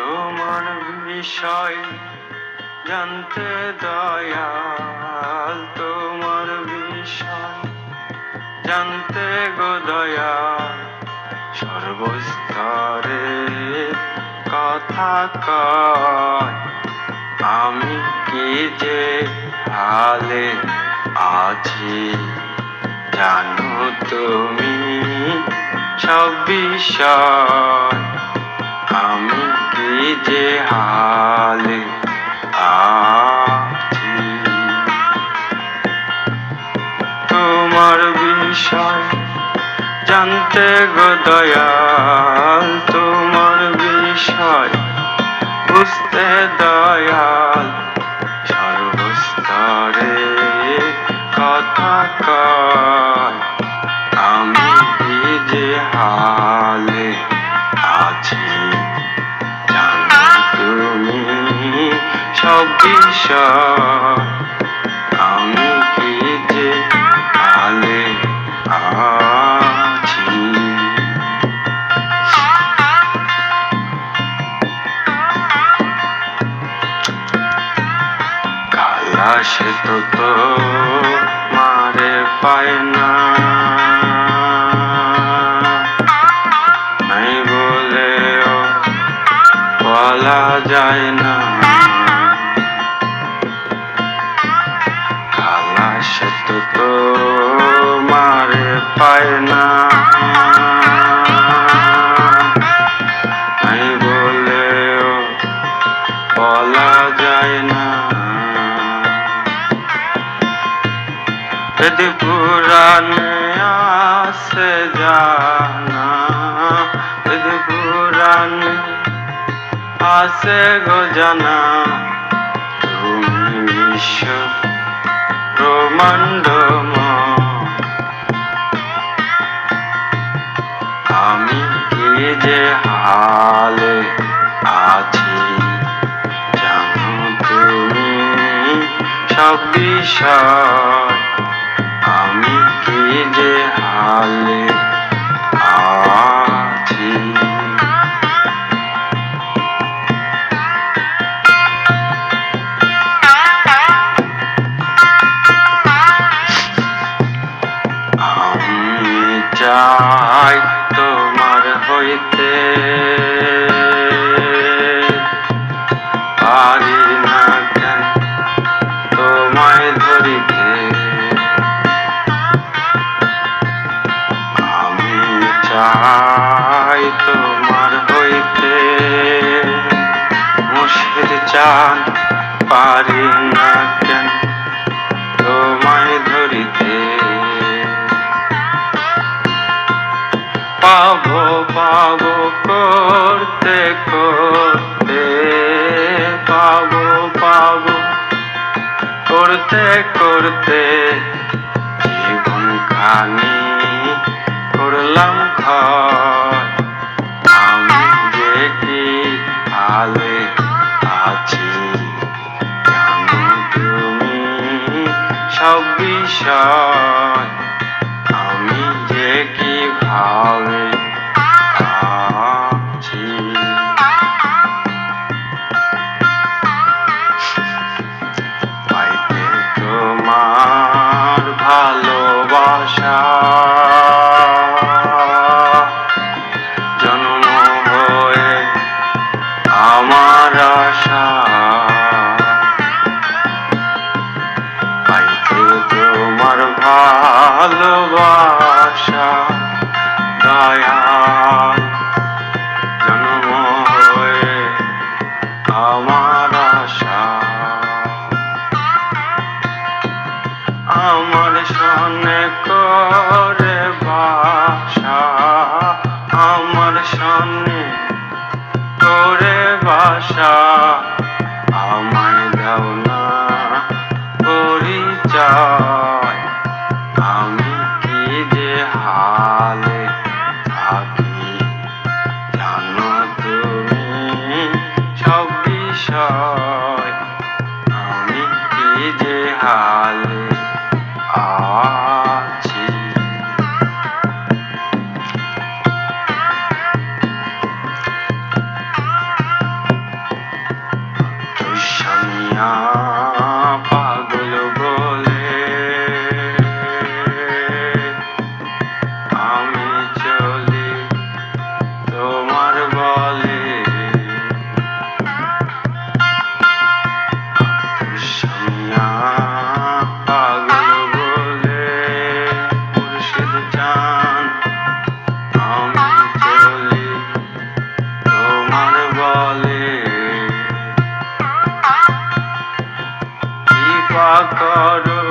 তোমার বিষয় জানতে দয়াল তোমার বিষয়। জানতে গো দয়াল সর্বস্তরে কথা কয়। আমি কি যে হালে আছি, জানো তুমি সব বিষয়। যে হালে তোমার বিষয় জানতে গো দয়াল তোমার বিষয় বুঝতে দয়াল। বিষয় আমি যে আছি? সে তো তো মারে পায় না। নাই বলা যায় না। পায় না। নাই বলেও বলা যায় না। যদি পুরাণে আসে জানা, যদি পুরাণে আসে গো জানা সব বিষয় আমি কি যে হালে চান পারি না কেন? তোমায় ধরিতে পাবো পাবো, করতে করতে, পাবো পাবো, করতে করতে জীবন খানি করলাম ক্ষয় সব আমার আশা। আমার সনে করে বাসা। আমার সনে করে বাসা। Yarın